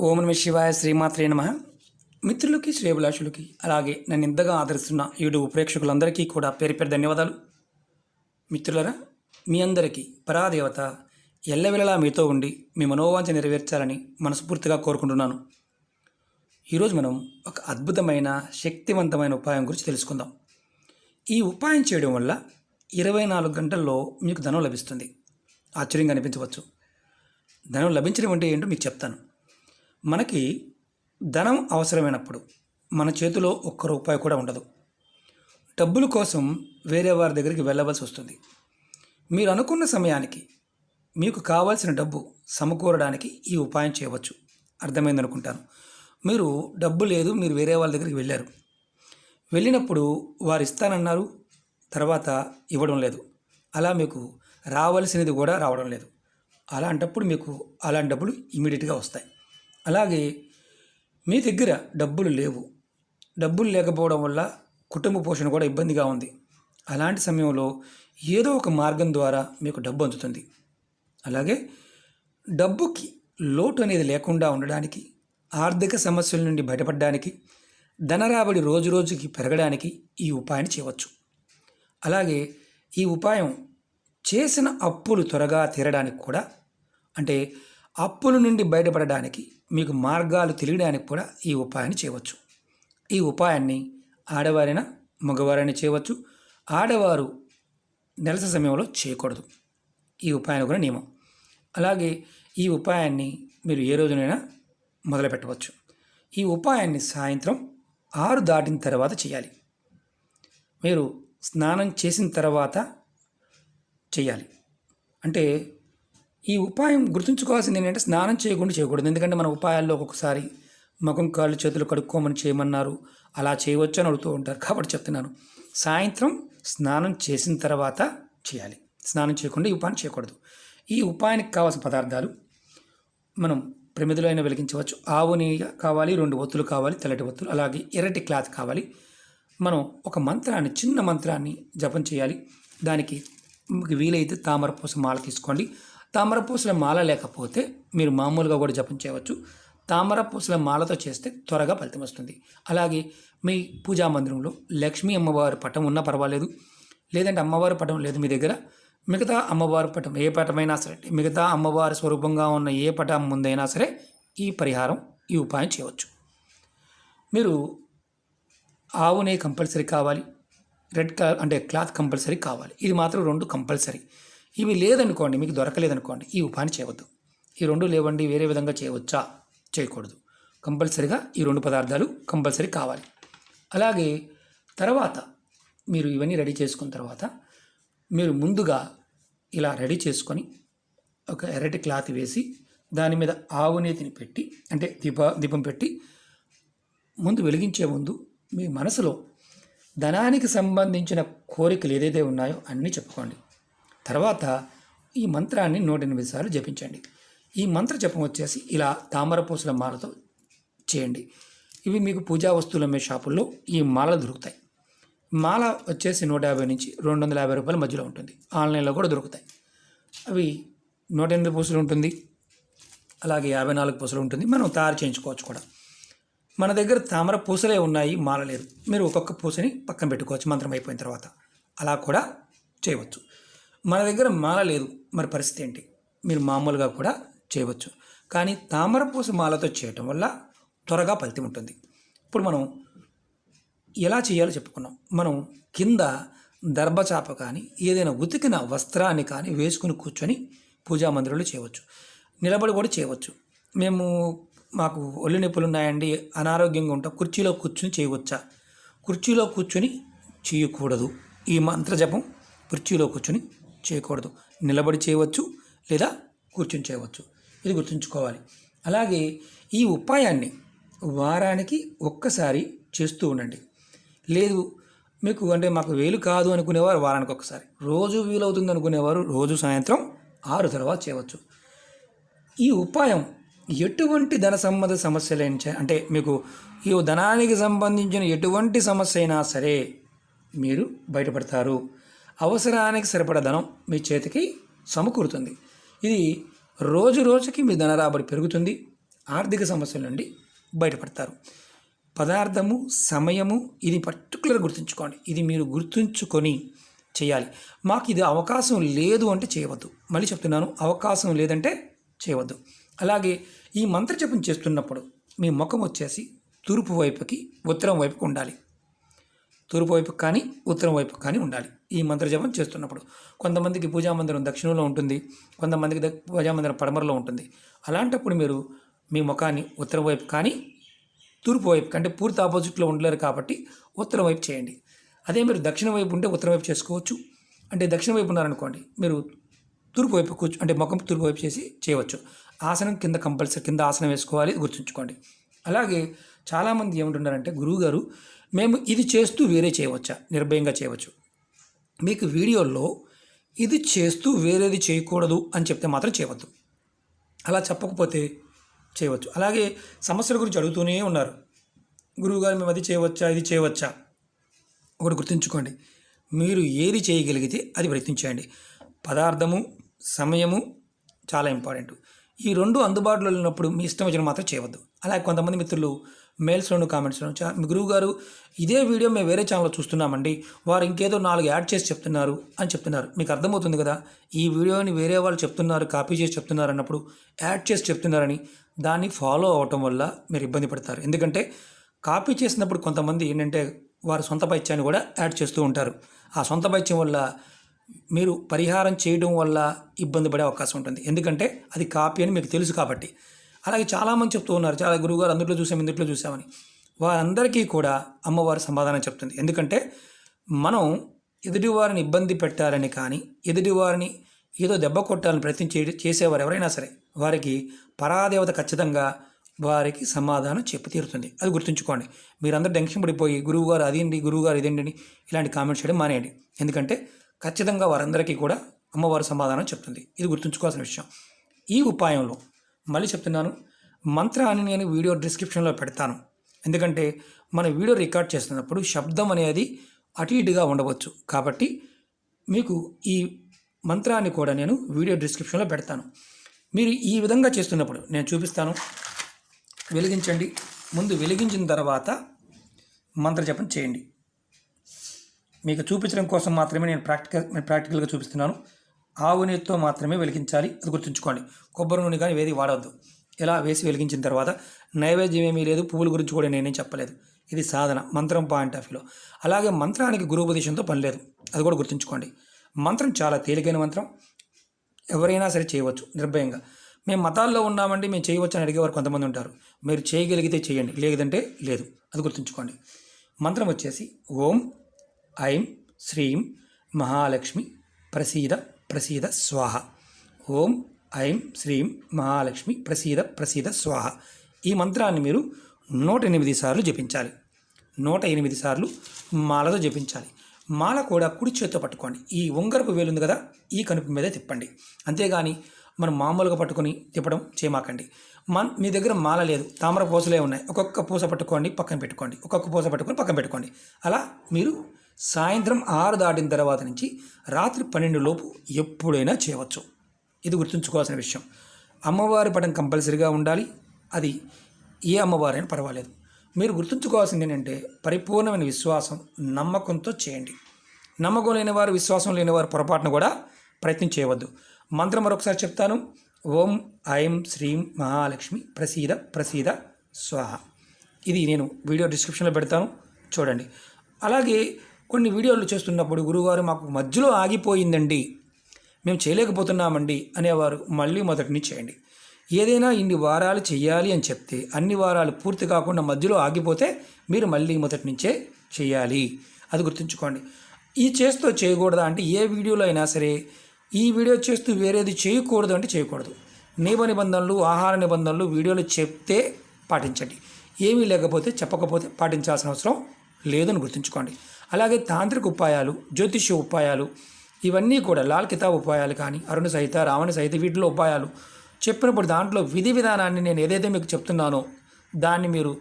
ఓం నమ శివాయ శ్రీమాత్రే నమ. మిత్రులకి శ్రేభిలాషులకి అలాగే నన్ను ఇంతగా ఆదరిస్తున్న యూట్యూబ్ ప్రేక్షకులందరికీ కూడా పేరు పేరు ధన్యవాదాలు. మిత్రులరా మీ అందరికీ పరాదేవత ఎల్లవెల్లలా మీతో ఉండి మీ మనోవాంఛ నెరవేర్చాలని మనస్ఫూర్తిగా కోరుకుంటున్నాను. ఈరోజు మనం ఒక అద్భుతమైన శక్తివంతమైన ఉపాయం గురించి తెలుసుకుందాం. ఈ ఉపాయం చేయడం వల్ల ఇరవై నాలుగు గంటల్లో మీకు ధనం లభిస్తుంది. ఆశ్చర్యంగా అనిపించవచ్చు. ధనం లభించడం అంటే ఏంటో మీకు చెప్తాను. మనకి ధనం అవసరమైనప్పుడు మన చేతిలో ఒక్క రూపాయి కూడా ఉండదు. డబ్బుల కోసం వేరే వారి దగ్గరికి వెళ్ళవలసి వస్తుంది. మీరు అనుకున్న సమయానికి మీకు కావాల్సిన డబ్బు సమకూరడానికి ఈ ఉపాయం చేయవచ్చు. అర్థమైంది అనుకుంటాను. మీరు డబ్బు లేదు మీరు వేరే వాళ్ళ దగ్గరికి వెళ్ళారు. వెళ్ళినప్పుడు వారు ఇస్తానన్నారు తర్వాత ఇవ్వడం లేదు. అలా మీకు రావాల్సినది కూడా రావడం లేదు. అలాంటప్పుడు మీకు అలాంటి డబ్బులు ఇమీడియట్గా వస్తాయి. అలాగే మీ దగ్గర డబ్బులు లేవు. డబ్బులు లేకపోవడం వల్ల కుటుంబ పోషణ కూడా ఇబ్బందిగా ఉంది. అలాంటి సమయంలో ఏదో ఒక మార్గం ద్వారా మీకు డబ్బు అందుతుంది. అలాగే డబ్బుకి లోటు అనేది లేకుండా ఉండడానికి ఆర్థిక సమస్యల నుండి బయటపడడానికి ధనరాబడి రోజు రోజుకి పెరగడానికి ఈ ఉపాయాన్ని చేయవచ్చు. అలాగే ఈ ఉపాయం చేసిన అప్పులు త్వరగా తీరడానికి కూడా అంటే అప్పుల నుండి బయటపడడానికి మీకు మార్గాలు తెలియడానికి కూడా ఈ ఉపాయాన్ని చేయవచ్చు. ఈ ఉపాయాన్ని ఆడవారైనా మగవారైనా చేయవచ్చు. ఆడవారు నెలస సమయంలో చేయకూడదు. ఈ ఉపాయాన్ని కూడా నియమం. అలాగే ఈ ఉపాయాన్ని మీరు ఏ రోజునైనా మొదలు పెట్టవచ్చు ఈ ఉపాయాన్ని సాయంత్రం ఆరు దాటిన తర్వాత చేయాలి. మీరు స్నానం చేసిన తర్వాత చేయాలి. అంటే ఈ ఉపాయం గుర్తుంచుకోవాల్సింది ఏంటంటే స్నానం చేయకుండా చేయకూడదు. ఎందుకంటే మన ఉపాయాల్లో ఒక్కొక్కసారి ముఖం కాళ్ళు చేతులు కడుక్కోమని చేయమన్నారు. అలా చేయవచ్చు అని అడుగుతూ ఉంటారు. కాబట్టి చెప్తున్నాను. సాయంత్రం స్నానం చేసిన తర్వాత చేయాలి. స్నానం చేయకుండా ఈ ఉపాయం చేయకూడదు. ఈ ఉపాయానికి కావాల్సిన పదార్థాలు మనం ప్రమిదలైన అయినా వెలిగించవచ్చు. ఆవు నెయ్యి కావాలి రెండు ఒత్తులు కావాలి తెల్లటి ఒత్తులు అలాగే ఎర్రటి క్లాత్ కావాలి. మనం ఒక మంత్రాన్ని చిన్న మంత్రాన్ని జపం చేయాలి. దానికి వీలైతే వీలైతే తామరపూస మాల తీసుకోండి. తామర పూసల మాల లేకపోతే మీరు మామూలుగా కూడా జపం చేయవచ్చు. తామర పూసల మాలతో చేస్తే త్వరగా ఫలితం వస్తుంది. అలాగే మీ పూజా మందిరంలో లక్ష్మీ అమ్మవారి పటం ఉన్నా పర్వాలేదు. లేదంటే అమ్మవారి పటం లేదు మీ దగ్గర. మిగతా అమ్మవారి పటం ఏ పటమైనా సరే మిగతా అమ్మవారి స్వరూపంగా ఉన్న ఏ పటం ముందైనా సరే ఈ పరిహారం ఈ ఉపాయం చేయవచ్చు. మీరు ఆవునే కంపల్సరీ కావాలి. రెడ్ కలర్ అంటే క్లాత్ కంపల్సరీ కావాలి. ఇది మాత్రం రెండు కంపల్సరీ. ఇవి లేదనుకోండి మీకు దొరకలేదనుకోండి ఈ ఉపాయం చేయవద్దు. ఈ రెండు లేవండి వేరే విధంగా చేయవచ్చా? చేయకూడదు. కంపల్సరీగా ఈ రెండు పదార్థాలు కంపల్సరీ కావాలి. అలాగే తర్వాత మీరు ఇవన్నీ రెడీ చేసుకున్న తర్వాత మీరు ముందుగా ఇలా రెడీ చేసుకొని ఒక ఎర్రటి క్లాత్ వేసి దాని మీద ఆవునేతిని పెట్టి అంటే దీప దీపం పెట్టి ముందు వెలిగించే ముందు మీ మనసులో ధనానికి సంబంధించిన కోరికలు ఏదైతే ఉన్నాయో అన్నీ చెప్పుకోండి. తర్వాత ఈ మంత్రాన్ని నూట ఎనిమిది సార్లు జపించండి. ఈ మంత్ర జపం వచ్చేసి ఇలా తామర పూసల మాలతో చేయండి. ఇవి మీకు పూజా వస్తువులు అమ్మే షాపుల్లో ఈ మాలలు దొరుకుతాయి. మాల వచ్చేసి నూట యాభై నుంచి రెండు వందల యాభై రూపాయల మధ్యలో ఉంటుంది. ఆన్లైన్లో కూడా దొరుకుతాయి. అవి నూట ఎనిమిది పూసలు ఉంటుంది. అలాగే యాభై నాలుగు పూసలు ఉంటుంది. మనం తయారు చేయించుకోవచ్చు కూడా. మన దగ్గర తామర పూసలే ఉన్నాయి మాల లేదు. మీరు ఒక్కొక్క పూసని పక్కన పెట్టుకోవచ్చు. మంత్రం అయిపోయిన తర్వాత అలా కూడా చేయవచ్చు. మన దగ్గర మాల లేదు. మరి పరిస్థితి ఏంటి? మీరు మామూలుగా కూడా చేయవచ్చు. కానీ తామర పూస మాలతో చేయటం వల్ల త్వరగా ఫలితం ఉంటుంది. ఇప్పుడు మనం ఎలా చేయాలో చెప్పుకున్నాం. మనం కింద దర్భచాప కానీ ఏదైనా ఉతికిన వస్త్రాన్ని కానీ వేసుకుని కూర్చొని పూజా మందిరంలో చేయవచ్చు. నిలబడి కూడా చేయవచ్చు. మేము మాకు ఒళ్ళు నొప్పులు ఉన్నాయండి అనారోగ్యంగా ఉంటాం కుర్చీలో కూర్చుని చేయవచ్చా? కుర్చీలో కూర్చొని చేయకూడదు. ఈ మంత్ర జపం కుర్చీలో కూర్చొని చేయకూడదు. నిలబడి చేయవచ్చు లేదా కూర్చొని చేయవచ్చు ఇది గుర్తుంచుకోవాలి. అలాగే ఈ ఉపాయాన్ని వారానికి ఒక్కసారి చేస్తూ ఉండండి. లేదు మీకు అంటే మాకు వేలు కాదు అనుకునేవారు వారానికి ఒకసారి రోజు వీలవుతుంది అనుకునేవారు రోజు సాయంత్రం ఆరు తర్వాత చేయవచ్చు. ఈ ఉపాయం ఎటువంటి ధన సంబంధ సమస్యలైన అంటే మీకు ఈ ధనానికి సంబంధించిన ఎటువంటి సమస్య అయినా సరే మీరు బయటపడతారు. అవసరానికి సరిపడ ధనం మీ చేతికి సమకూరుతుంది. ఇది రోజు రోజుకి మీ ధన రాబడి పెరుగుతుంది ఆర్థిక సమస్యల నుండి బయటపడతారు. పదార్థము సమయము ఇది పర్టికులర్ గుర్తుంచుకోండి. ఇది మీరు గుర్తుంచుకొని చేయాలి. మాకు ఇది అవకాశం లేదు అంటే చేయవద్దు. మళ్ళీ చెప్తున్నాను అవకాశం లేదంటే చేయవద్దు. అలాగే ఈ మంత్రజపం చేస్తున్నప్పుడు మీ ముఖం వచ్చేసి తూర్పు వైపుకి ఉత్తరం వైపుకి ఉండాలి. తూర్పు వైపు కానీ ఉత్తరం వైపు కానీ ఉండాలి. ఈ మంత్ర జపం చేస్తున్నప్పుడు. కొంతమందికి పూజా మందిరం దక్షిణంలో ఉంటుంది. కొంతమందికి ద- పూజా మందిరం పడమరలో ఉంటుంది. అలాంటప్పుడు మీరు మీ ముఖాన్ని ఉత్తరం వైపు కానీ తూర్పు వైపు అంటే పూర్తి ఆపోజిట్లో ఉండలేరు కాబట్టి ఉత్తరం వైపు చేయండి. అదే మీరు దక్షిణ వైపు ఉంటే ఉత్తరం వైపు చేసుకోవచ్చు. అంటే దక్షిణ వైపు ఉన్నారనుకోండి మీరు తూర్పు వైపు కూర్చో అంటే ముఖం తూర్పు వైపు చేసి చేయవచ్చు. ఆసనం కింద కంపల్సరీ కింద ఆసనం వేసుకోవాలి గుర్తుంచుకోండి. అలాగే చాలామంది ఏమంటున్నారంటే గురువుగారు మేము ఇది చేస్తూ వేరే చేయవచ్చా? నిర్భయంగా చేయవచ్చు. మీకు వీడియోల్లో ఇది చేస్తూ వేరేది చేయకూడదు అని చెప్తే మాత్రం చేయవద్దు. అలా చెప్పకపోతే చేయవచ్చు. అలాగే సమస్యల గురించి అడుగుతూనే ఉన్నారు. గురువుగారు మేము అది చేయవచ్చా? ఇది చేయవచ్చా? ఒకటి గుర్తుంచుకోండి. మీరు ఏది చేయగలిగితే అది ప్రయత్నించండి పదార్థము సమయము చాలా ఇంపార్టెంట్. ఈ రెండు అందుబాటులో ఉన్నప్పుడు మీ ఇష్టం వచ్చిన మాత్రం చేయవద్దు. అలాగే కొంతమంది మిత్రులు మెయిల్స్లోను కామెంట్స్లోను మీ గురువు గారు ఇదే వీడియో మేము వేరే ఛానల్లో చూస్తున్నామండి. వారు ఇంకేదో నాలుగు యాడ్ చేసి చెప్తున్నారు అని చెప్తున్నారు. మీకు అర్థమవుతుంది కదా? ఈ వీడియోని వేరే వాళ్ళు చెప్తున్నారు కాపీ చేసి చెప్తున్నారు అన్నప్పుడు యాడ్ చేసి చెప్తున్నారని దాన్ని ఫాలో అవటం వల్ల మీరు ఇబ్బంది పడతారు. ఎందుకంటే కాపీ చేసినప్పుడు కొంతమంది ఏంటంటే వారి సొంత పైత్యాన్ని కూడా యాడ్ చేస్తూ ఉంటారు. ఆ సొంత పైత్యం వల్ల మీరు పరిహారం చేయడం వల్ల ఇబ్బంది పడే అవకాశం ఉంటుంది. ఎందుకంటే అది కాపీ అని మీకు తెలుసు కాబట్టి. అలాగే చాలామంది చెప్తూ ఉన్నారు. చాలా గురువుగారు అందులో చూసాం ఇందులో చూసామని. వారందరికీ కూడా అమ్మవారు సమాధానం చెప్తుంది. ఎందుకంటే మనం ఎదుటివారిని ఇబ్బంది పెట్టాలని కానీ ఎదుటివారిని ఏదో దెబ్బ కొట్టాలని ప్రయత్నం చే చేసేవారు ఎవరైనా సరే వారికి పరాదేవత ఖచ్చితంగా వారికి సమాధానం చెప్పి తీరుతుంది. అది గుర్తుంచుకోండి. మీరందరూ టెన్షన్ పడిపోయి గురువుగారు అదేంటి గురువుగారు ఇదేంటి అని ఇలాంటి కామెంట్స్ చేయడం మానేయండి. ఎందుకంటే ఖచ్చితంగా వారందరికీ కూడా అమ్మవారు సమాధానం చెప్తుంది. ఇది గుర్తుంచుకోవాల్సిన విషయం. ఈ ఉపాయంలో మళ్ళీ చెప్తున్నాను. మంత్రాన్ని నేను వీడియో డిస్క్రిప్షన్లో పెడతాను. ఎందుకంటే మన వీడియో రికార్డ్ చేస్తున్నప్పుడు శబ్దం అనేది అటు ఇటుగా ఉండవచ్చు. కాబట్టి మీకు ఈ మంత్రాన్ని కూడా నేను వీడియో డిస్క్రిప్షన్లో పెడతాను. మీరు ఈ విధంగా చేస్తున్నప్పుడు నేను చూపిస్తాను. వెలిగించండి. ముందు వెలిగించిన తర్వాత మంత్ర జపం చేయండి. మీకు చూపించడం కోసం మాత్రమే నేను ప్రాక్టికల్ ప్రాక్టికల్గా చూపిస్తున్నాను. ఆవు నీటితో మాత్రమే వెలిగించాలి. అది గుర్తుంచుకోండి. కొబ్బరి నూనె కానీ వేది వాడవద్దు. ఇలా వేసి వెలిగించిన తర్వాత నైవేద్యం ఏమీ లేదు. పువ్వుల గురించి కూడా నేనేం చెప్పలేదు. ఇది సాధన. మంత్రం పాయింట్ ఆఫ్ వ్యూలో అలాగే మంత్రానికి గురుపదేశంతో పని లేదు. అది కూడా గుర్తుంచుకోండి. మంత్రం చాలా తేలికైన మంత్రం. ఎవరైనా సరే చేయవచ్చు. నిర్భయంగా. మేము మతాల్లో ఉన్నామండి. మేము చేయవచ్చు అని అడిగేవారు కొంతమంది ఉంటారు. మీరు చేయగలిగితే చేయండి. లేదంటే లేదు. అది గుర్తుంచుకోండి. మంత్రం వచ్చేసి ఓం ఐం శ్రీం మహాలక్ష్మి ప్రసీద ప్రసీద స్వాహ. ఓం ఐం శ్రీం మహాలక్ష్మి ప్రసీద ప్రసీద స్వాహ. ఈ మంత్రాన్ని మీరు నూట ఎనిమిది సార్లు జపించాలి. నూట ఎనిమిది సార్లు మాలతో జపించాలి. మాల కూడా కుడి చేత్తో పట్టుకోండి. ఈ ఉంగరపు వేలు ఉంది కదా ఈ కనుపు మీద తిప్పండి. అంతేగాని మనం మామూలుగా పట్టుకొని తిప్పడం చేయమాకండి మన మీ దగ్గర మాల లేదు తామర పూసలే ఉన్నాయి. ఒక్కొక్క పూస పట్టుకోండి పక్కన పెట్టుకోండి. ఒక్కొక్క పూస పట్టుకొని పక్కన పెట్టుకోండి. అలా మీరు సాయంత్రం ఆరు దాటిన తర్వాత నుంచి రాత్రి పన్నెండు లోపు ఎప్పుడైనా చేయవచ్చు. ఇది గుర్తుంచుకోవాల్సిన విషయం. అమ్మవారి పటం కంపల్సరీగా ఉండాలి. అది ఏ అమ్మవారైనా పర్వాలేదు. మీరు గుర్తుంచుకోవాల్సింది ఏంటంటే పరిపూర్ణమైన విశ్వాసం నమ్మకంతో చేయండి. నమ్మకం లేని వారు విశ్వాసం లేని వారు పొరపాటును కూడా ప్రయత్నం చేయవద్దు. మంత్రం మరొకసారి చెప్తాను. ఓం ఐం శ్రీం మహాలక్ష్మి ప్రసీద ప్రసీద స్వాహ. ఇది నేను వీడియో డిస్క్రిప్షన్లో పెడతాను. చూడండి. అలాగే కొన్ని వీడియోలు చేస్తున్నప్పుడు గురువుగారు మాకు మధ్యలో ఆగిపోయిందండి. మేము చేయలేకపోతున్నామండి అనేవారు మళ్ళీ మొదటి నుంచి చేయండి. ఏదైనా ఇన్ని వారాలు చేయాలి అని చెప్తే అన్ని వారాలు పూర్తి కాకుండా మధ్యలో ఆగిపోతే మీరు మళ్ళీ మొదటి నుంచే చేయాలి అది గుర్తుంచుకోండి. ఈ చేస్తూ చేయకూడదా అంటే ఏ వీడియోలో అయినా సరే ఈ వీడియో చేస్తూ వేరేది చేయకూడదు అంటే చేయకూడదు. నియమ నిబంధనలు ఆహార నిబంధనలు వీడియోలో చెప్తే పాటించండి. ఏమీ లేకపోతే చెప్పకపోతే పాటించాల్సిన అవసరం లేదని గుర్తుంచుకోండి. అలాగే తాంత్రిక ఉపాయాలు జ్యోతిష్య ఉపాయాలు ఇవన్నీ కూడా లాల్ కితాబ్ ఉపాయాలు కానీ అరుణ సహిత రావణ సహిత వీటిలో ఉపాయాలు. చెప్పినప్పుడు దాంట్లో విధి విధానాన్ని నేను ఏదైతే మీకు చెప్తున్నానో దాన్ని మీరు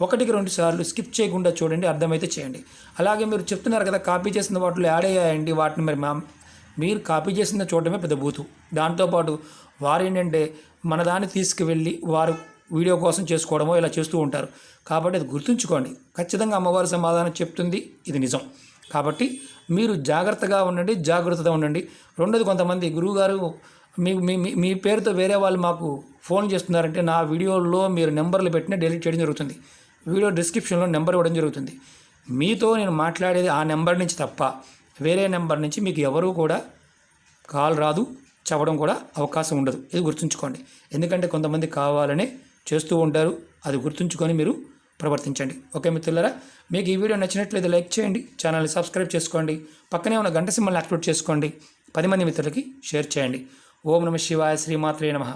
ఒకటికి రెండు సార్లు స్కిప్ చేయకుండా చూడండి అర్థమైతే చేయండి. అలాగే మీరు చెప్తున్నారు కదా కాపీ చేసిన వాటిలో యాడ్ అయ్యాయండి వాటిని మరి మా మీరు కాపీ చేసిన చూడటమే పెద్ద బూతు. దాంతోపాటు వారు ఏంటంటే మన దాన్ని తీసుకువెళ్ళి వారు వీడియో కోసం చేసుకోవడమో ఇలా చేస్తూ ఉంటారు. కాబట్టి అది గుర్తుంచుకోండి. ఖచ్చితంగా అమ్మవారి సమాధానం చెప్తుంది. ఇది నిజం. కాబట్టి మీరు జాగ్రత్తగా ఉండండి జాగ్రత్తగా ఉండండి. రెండోది కొంతమంది గురువుగారు మీ మీ మీ- మీ పేరుతో వేరే వాళ్ళు మాకు ఫోన్ చేస్తున్నారంటే నా వీడియోలో మీరు నెంబర్లు పెట్టిన డెలీట్ చేయడం జరుగుతుంది. వీడియో డిస్క్రిప్షన్లో నెంబర్ ఇవ్వడం జరుగుతుంది. మీతో నేను మాట్లాడేది ఆ నెంబర్ నుంచి తప్ప వేరే నెంబర్ నుంచి మీకు ఎవరు కూడా కాల్ రాదు చెప్పడం కూడా అవకాశం ఉండదు. ఇది గుర్తుంచుకోండి. ఎందుకంటే కొంతమంది కావాలనే చేస్తూ ఉంటారు. అది గుర్తుంచుకొని మీరు ప్రవర్తించండి. ఓకే మిత్రులారా? మీకు ఈ వీడియో నచ్చినట్లయితే లైక్ చేయండి. ఛానల్ని సబ్స్క్రైబ్ చేసుకోండి. పక్కనే ఉన్న గంట సింబల్ని యాక్టివేట్ చేసుకోండి. పది మంది మిత్రులకి షేర్ చేయండి. ఓం నమ శివాయ శ్రీమాత్రే నమః.